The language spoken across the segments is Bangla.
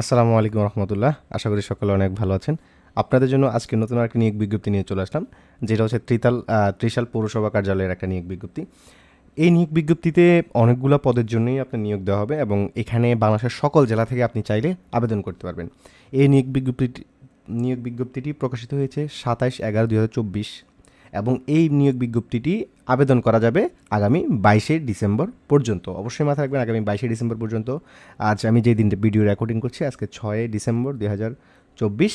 আসসালামু আলাইকুম রহমতুল্লাহ। আশা করি সকলে অনেক ভালো আছেন। আপনাদের জন্য আজকে নতুন একটা নিয়োগ বিজ্ঞপ্তি নিয়ে চলে আসলাম, যেটা হচ্ছে ত্রিতাল ত্রিশাল পৌরসভা কার্যালয়ের একটা নিয়োগ বিজ্ঞপ্তি। এই নিয়োগ বিজ্ঞপ্তিতে অনেকগুলো পদের জন্যই আপনার নিয়োগ দেওয়া হবে এবং এখানে বাংলাদেশের সকল জেলা থেকে আপনি চাইলে আবেদন করতে পারবেন। এই নিয়োগ বিজ্ঞপ্তিটি নিয়োগ বিজ্ঞপ্তিটি প্রকাশিত হয়েছে সাতাইশ এগারো দু হাজার চব্বিশ এবং এই নিয়োগ বিজ্ঞপ্তিটি আবেদন করা যাবে আগামী বাইশে ডিসেম্বর পর্যন্ত। অবশ্যই মাথায় রাখবেন, আগামী বাইশে ডিসেম্বর পর্যন্ত। আজ আমি যে দিনটা ভিডিও রেকর্ডিং করছি, আজকে ছয় ডিসেম্বর দুই হাজার চব্বিশ।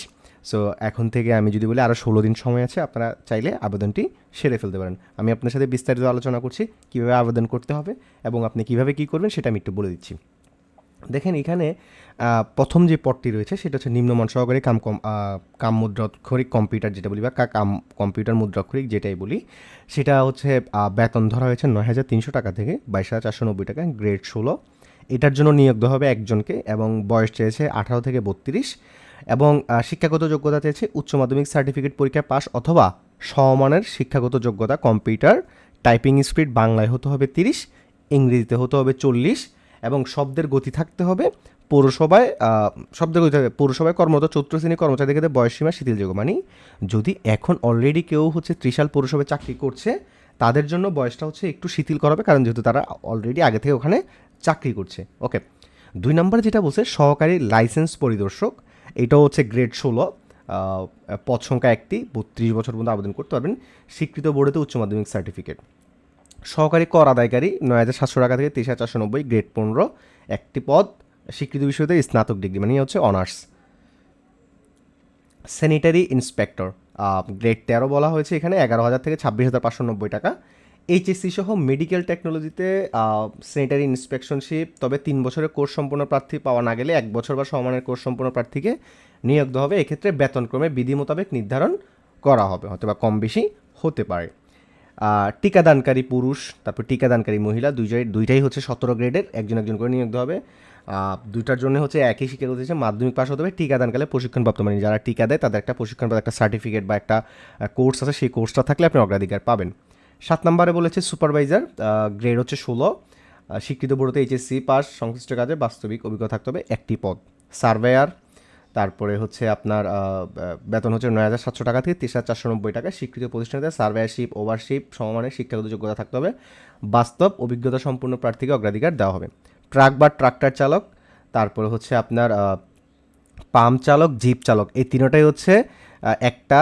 সো এখন থেকে আমি যদি বলি আরও ষোলো দিন সময় আছে, আপনারা চাইলে আবেদনটি সেরে ফেলতে পারেন। আমি আপনার সাথে বিস্তারিত আলোচনা করছি, কীভাবে আবেদন করতে হবে এবং আপনি কীভাবে কী করবেন সেটা আমি একটু বলে দিচ্ছি। দেখেন এখানে প্রথম যে পদটি রয়েছে সেটা হচ্ছে নিম্নমান সহকারী কাম কম কাম মুদ্রাক্ষরিক কম্পিউটার যেটা বলি বা কাম কম্পিউটার মুদ্রাক্ষরিক যেটাই বলি, সেটা হচ্ছে বেতন ধরা হয়েছে নয় হাজার তিনশো টাকা থেকে বাইশ হাজার চারশো নব্বই টাকা, গ্রেড ষোলো। এটার জন্য নিয়োগ দেওয়া হবে একজনকে এবং বয়স চেয়েছে আঠারো থেকে বত্রিশ এবং শিক্ষাগত যোগ্যতা চেয়েছে উচ্চ মাধ্যমিক সার্টিফিকেট পরীক্ষায় পাস অথবা সমমানের শিক্ষাগত যোগ্যতা কম্পিউটার, টাইপিং স্পিড বাংলায় হতে হবে তিরিশ, ইংরেজিতে হতে হবে চল্লিশ এবং শব্দের গতি থাকতে হবে। পৌরসভায় শব্দের গতি থাকবে। পৌরসভায় কর্মরত চতুর্থ শ্রেণির কর্মচারীদের ক্ষেত্রে বয়সসীমা শিথিলযোগ্য মানে যদি এখন অলরেডি কেউ হচ্ছে ত্রিশাল পৌরসভায় চাকরি করছে, তাদের জন্য বয়সটা হচ্ছে একটু শিথিল করাবে, কারণ যেহেতু তারা অলরেডি আগে থেকে ওখানে চাকরি করছে। ওকে। দুই নম্বর যেটা বলছে, সহকারী লাইসেন্স পরিদর্শক। এটাও হচ্ছে গ্রেড ষোলো। পদ সংখ্যা একটি। বত্রিশ বছর পর্যন্ত আবেদন করতে পারবেন। স্বীকৃত বোর্ডেতে উচ্চ মাধ্যমিক সার্টিফিকেট সহকারী কর আদায়কারী নয় হাজার সাতশো টাকা থেকে তেইশ হাজার চারশো নব্বই, গ্রেড পনেরো, একটি পদ, স্বীকৃত বিষয়তে স্নাতক ডিগ্রি মানে হচ্ছে অনার্স। স্যানিটারি ইন্সপেক্টর গ্রেড তেরো বলা হয়েছে এখানে, এগারো হাজার থেকে ছাব্বিশ হাজার পাঁচশো নব্বই টাকা। এইচএসসি সহ মেডিকেল টেকনোলজিতে স্যানিটারি ইন্সপেকশনশিপ তবে তিন বছরের কোর্স সম্পূর্ণ প্রার্থী পাওয়া না গেলে এক বছর বা সমানের কোর্স সম্পূর্ণ প্রার্থীকে নিয়োগ দেওয়া হবে। এক্ষেত্রে বেতনক্রমে বিধি মোতাবেক নির্ধারণ করা হবে হয়তো বা কম বেশি হতে পারে। টিকাদানকারী পুরুষ, তারপর টিকাদানকারী মহিলা, দুইটাই দুইটাই হচ্ছে সতেরো গ্রেডের, একজন একজন করে নিয়োগ হবে। দুইটার জন্য হচ্ছে একই শিক্ষাগত হচ্ছে মাধ্যমিক পাস হতে হবে, টিকাদানকালে প্রশিক্ষণপ্রাপ্ত। মানে যারা টিকা দেয় তাদের একটা প্রশিক্ষণপ্রাপ্ত, একটা সার্টিফিকেট বা একটা কোর্স আছে, সেই কোর্সটা থাকলে আপনি অগ্রাধিকার পাবেন। সাত নম্বরে বলেছে সুপারভাইজার গ্রেড হচ্ছে ষোলো। স্বীকৃত বোর্ডতে এইচএসসি পাস সংশ্লিষ্ট কাজে বাস্তবিক অভিজ্ঞতা থাকতে হবে একটি পদ। সার্ভেয়ার তারপরে হচ্ছে আপনার বেতন হচ্ছে নয় হাজার সাতশো টাকা থেকে তিরিশ হাজার চারশো নব্বই টাকা স্বীকৃত প্রতিষ্ঠানে সার্ভেয়ারশিপ ওভারশিপ, সমমানের শিক্ষাগত যোগ্যতা থাকতে হবে। বাস্তব অভিজ্ঞতা সম্পূর্ণ প্রার্থীকে অগ্রাধিকার দেওয়া হবে। ট্রাক বা ট্রাক্টর চালক, তারপরে হচ্ছে আপনার পাম্প চালক, জিপ চালক, এই তিনটাই হচ্ছে একটা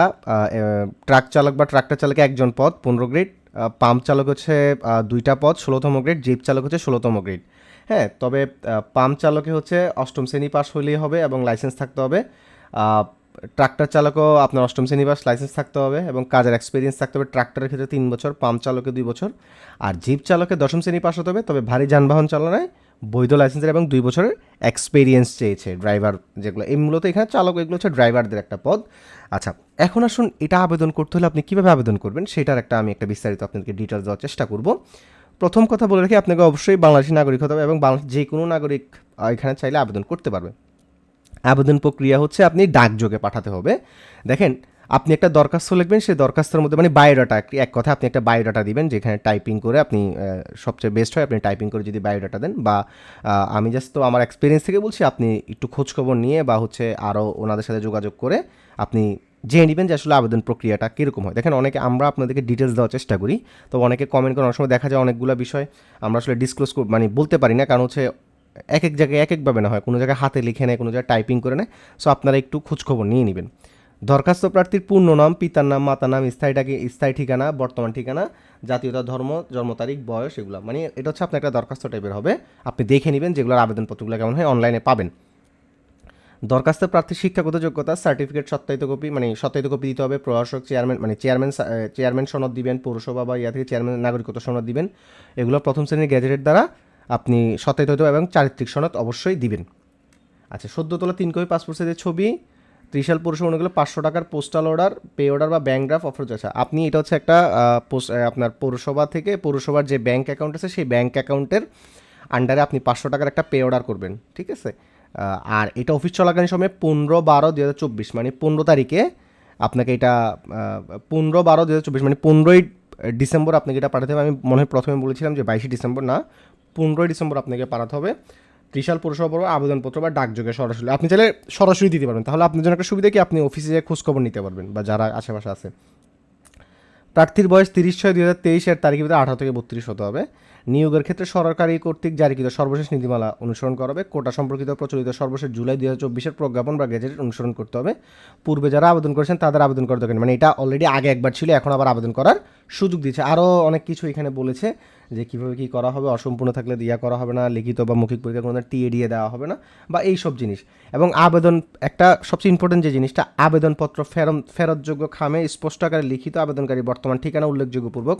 ট্রাক চালক বা ট্রাক্টর চালকে একজন পদ, পনেরো গ্রেড পাম্প চালক হচ্ছে দুইটা পদ, ষোলোতম গ্রেড, জিপ চালক হচ্ছে ষোলোতম গ্রেড। হ্যাঁ তবে পাম্প চালকে হচ্ছে অষ্টম শ্রেণি পাস হলেই হবে এবং লাইসেন্স থাকতে হবে। ট্রাক্টর চালকও আপনার অষ্টম শ্রেণি পাস লাইসেন্স থাকতে হবে এবং কাজের এক্সপিরিয়েন্স থাকতে হবে। ট্রাক্টরের ক্ষেত্রে তিন বছর, পাম্প চালকে দুই বছর। আর জিপ চালকে দশম শ্রেণি পাস হতে হবে, তবে ভারী যানবাহন চালনায় বৈধ লাইসেন্সের এবং দুই বছরের এক্সপিরিয়েন্স চেয়েছে ড্রাইভার যেগুলো। এই মূলত এখানে চালক, এগুলো হচ্ছে ড্রাইভারদের একটা পদ। আচ্ছা এখন আসুন এটা আবেদন করতে হলে আপনি কীভাবে আবেদন করবেন? সেটার একটা আমি একটা বিস্তারিত আপনাদেরকে ডিটেলস দেওয়ার চেষ্টা করব। প্রথম কথা বলে রাখি, আপনাকে অবশ্যই বাংলাদেশি নাগরিক হতে হবে এবং যে কোনো নাগরিক এখানে চাইলে আবেদন করতে পারবে। আবেদন প্রক্রিয়া হচ্ছে আপনি ডাকযোগে পাঠাতে হবে। দেখেন, আপনি একটা দরখাস্ত লিখবেন, সেই দরখাস্তের মধ্যে মানে বায়োডাটা এক কথা আপনি একটা বায়োডাটা দিবেন, যেখানে টাইপিং করে আপনি সবচেয়ে বেস্ট হয় আপনি টাইপিং করে যদি বায়োডাটা দেন বা আমি জাস্ট তো আমার এক্সপিরিয়েন্স থেকে বলছি, আপনি একটু খোঁজখবর নিয়ে বা হচ্ছে আরও ওনাদের সাথে যোগাযোগ করে আপনি জেনে নেবেন যে আসলে আবেদন প্রক্রিয়াটা কীরকম হয়। দেখেন, অনেকে আমরা আপনাদেরকে ডিটেলস দেওয়ার চেষ্টা করি, তো অনেকে কমেন্ট করে অনেক সময় দেখা যায় অনেকগুলো বিষয় আমরা আসলে ডিসক্লোজ মানে বলতে পারি না, কারণ হচ্ছে এক এক জায়গায় এক একভাবে না হয়, কোনো জায়গায় হাতে লিখে নেয়, কোনো জায়গায় টাইপিং করে নেয় সো আপনারা একটু খোঁজখবর নিয়ে নেবেন। দরখাস্ত প্রার্থীর পূর্ণ নাম, পিতার নাম, মাতার নাম, স্থায়ী টাকি- স্থায়ী ঠিকানা, বর্তমান ঠিকানা, জাতীয়তা, ধর্ম, জন্ম তারিখ, বয়স, এগুলো। মানে এটা হচ্ছে আপনার একটা দরখাস্ত টাইপের হবে, আপনি দেখে নেবেন যেগুলোর আবেদনপত্রগুলো কেমন হয় অনলাইনে পাবেন। দরখাস্ত প্রার্থীর শিক্ষাগত যোগ্যতা সার্টিফিকেট সত্যায়িত কপি মানে সত্যায়িত কপি দিতে হবে। প্রশাসক চেয়ারম্যান মানে চেয়ারম্যান চেয়ারম্যান সনদ দিবেন, পৌরসভা বা ইয়া থেকে চেয়ারম্যান নাগরিকত্ব সনদ দিবেন। এগুলো প্রথম শ্রেণির গ্যাজেটের দ্বারা আপনি সত্যায়িত হতে এবং চারিত্রিক সনদ অবশ্যই দিবেন। আচ্ছা সদ্য তোলা তিন কপি পাসপোর্ট সাইজের ছবি, ত্রিশাল পৌরসভা অনুগুলো পাঁচশো টাকার পোস্টাল অর্ডার পে অর্ডার বা ব্যাঙ্ক ড্রাফট অফার আচ্ছা আপনি এটা হচ্ছে একটা আপনার পৌরসভা থেকে পৌরসভার যে ব্যাঙ্ক অ্যাকাউন্ট আছে, সেই ব্যাঙ্ক অ্যাকাউন্টের আন্ডারে আপনি পাঁচশো টাকার একটা পে অর্ডার করবেন, ঠিক আছে? আর এটা অফিস চলাকালীন সময়ে পনেরো বারো দু হাজার চব্বিশ মানে পনেরো তারিখে আপনাকে এটা পনেরো বারো দু হাজার চব্বিশ মানে পনেরোই ডিসেম্বর আপনাকে এটা পাঠাতে হবে। আমি মনে হয় প্রথমে বলেছিলাম যে বাইশে ডিসেম্বর না, পনেরোই ডিসেম্বর আপনাকে পাঠাতে হবে। ত্রিশাল পৌরসভা পড়বে আবেদনপত্র বা ডাকযোগে সরাসরি, আপনি চাইলে সরাসরি দিতে পারবেন। তাহলে আপনার জন্য একটা সুবিধা কি, আপনি অফিসে যেয়ে খোঁজখবর নিতে পারবেন, বা যারা আশেপাশে আছে। প্রার্থীর বয়স তিরিশ ছয় দুই হাজার তেইশের ভিতরে আঠারো থেকে বত্রিশ হতে হবে। নিয়োগের ক্ষেত্রে সরকারি কর্তৃক জারিকৃত সর্বশেষ নীতিমালা অনুসরণ করা হবে। কোটা সম্পর্কিত প্রচলিত সর্বশেষ জুলাই দুই হাজার চব্বিশের প্রজ্ঞাপন বা গেজেট অনুসরণ করতে হবে। পূর্বে যারা আবেদন করেছেন তাদের আবেদন করতে মানে এটা অলরেডি আগে একবার ছিল, এখন আবার আবেদন করার সুযোগ দিচ্ছে আরও অনেক কিছু এখানে বলেছে। যে কীভাবে কী করা হবে, অসম্পূর্ণ থাকলে দিয়া করা হবে না, লিখিত বা মৌখিক পরীক্ষা কোনো টিএ দিয়ে দেওয়া হবে না, বা এই সব জিনিস। এবং আবেদন, একটা সবচেয়ে ইম্পর্টেন্ট যে জিনিসটা, আবেদনপত্র ফেরত ফেরতযোগ্য খামে স্পষ্ট আকারে লিখিত আবেদনকারী বর্তমান ঠিকানা উল্লেখযোগ্য পূর্বক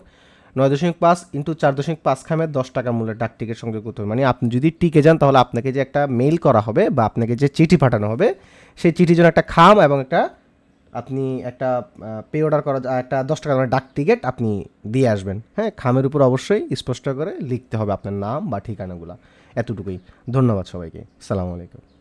নয় দশমিক পাঁচ ইন্টু চার দশমিক পাঁচ খামে দশ টাকা মূল্যের ডাক টিকিট সংযোগ করতে হবে। মানে আপনি যদি টিকে যান, তাহলে আপনাকে যে একটা মেইল করা হবে বা আপনাকে যে চিঠি পাঠানো হবে, সেই চিঠির জন্য একটা খাম এবং একটা আপনি একটা পে অর্ডার করা, একটা দশ টাকা দামের ডাক টিকিট আপনি দিয়ে আসবেন। হ্যাঁ খামের উপর অবশ্যই স্পষ্ট করে লিখতে হবে আপনার নাম বা ঠিকানাগুলো। এতটুকুই। ধন্যবাদ সবাইকে। সালামু আলাইকুম।